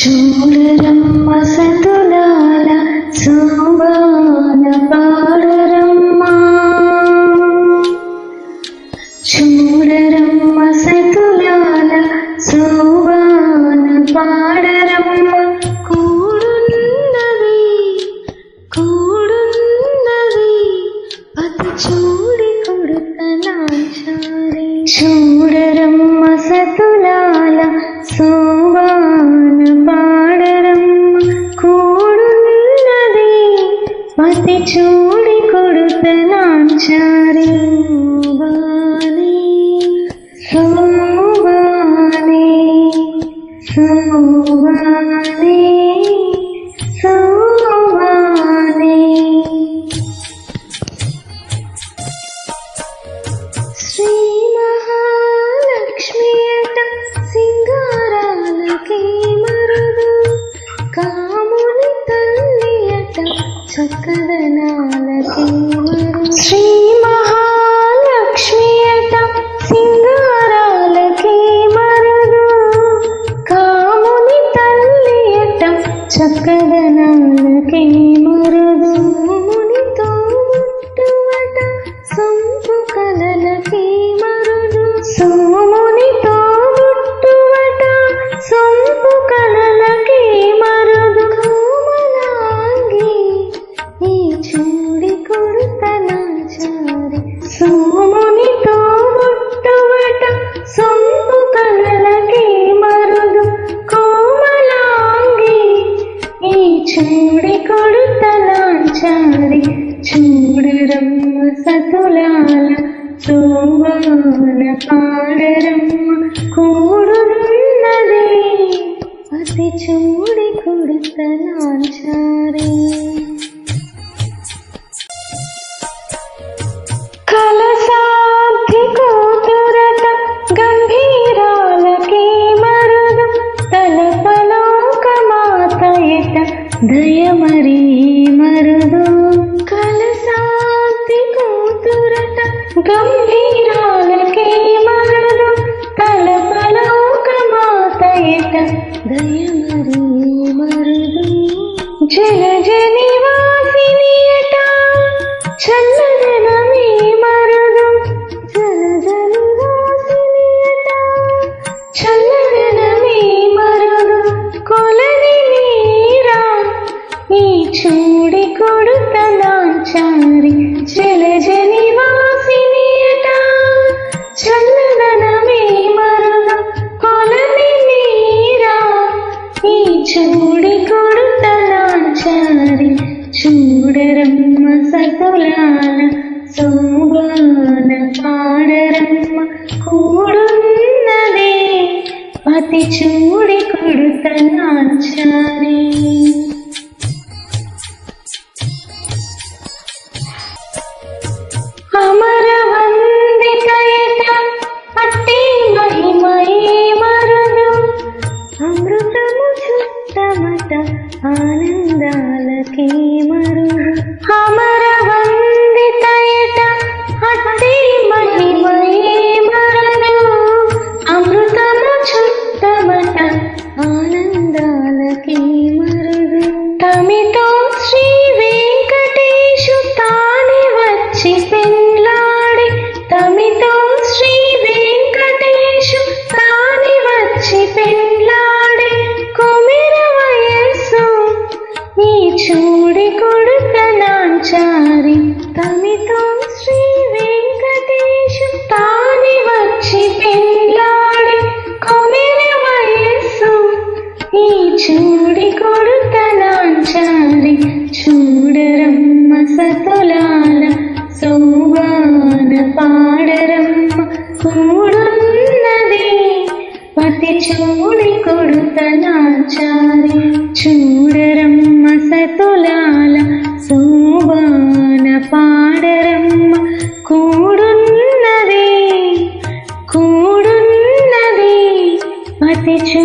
ചൂലരം വസന്തുല to വന്ന പാടരം കൂടുന്നതേ. അത് ചൂടി കൊടുത്ത നാൻ ചാറി పోయేట దయమరి మరుదు జన జనివాసినియట చల్లదనమే మరుదు జన జనివాసినియట చల్లదనమే మరుదు కొలని చూడి కొడుత నాచారి జల జన ఆనందాలకే పతి చూడి కొడుతనాచారి చూడరమ్మ సతులాల సోబాన పాడరమ్మ. కూడున్నది కూడున్నది పతి చూ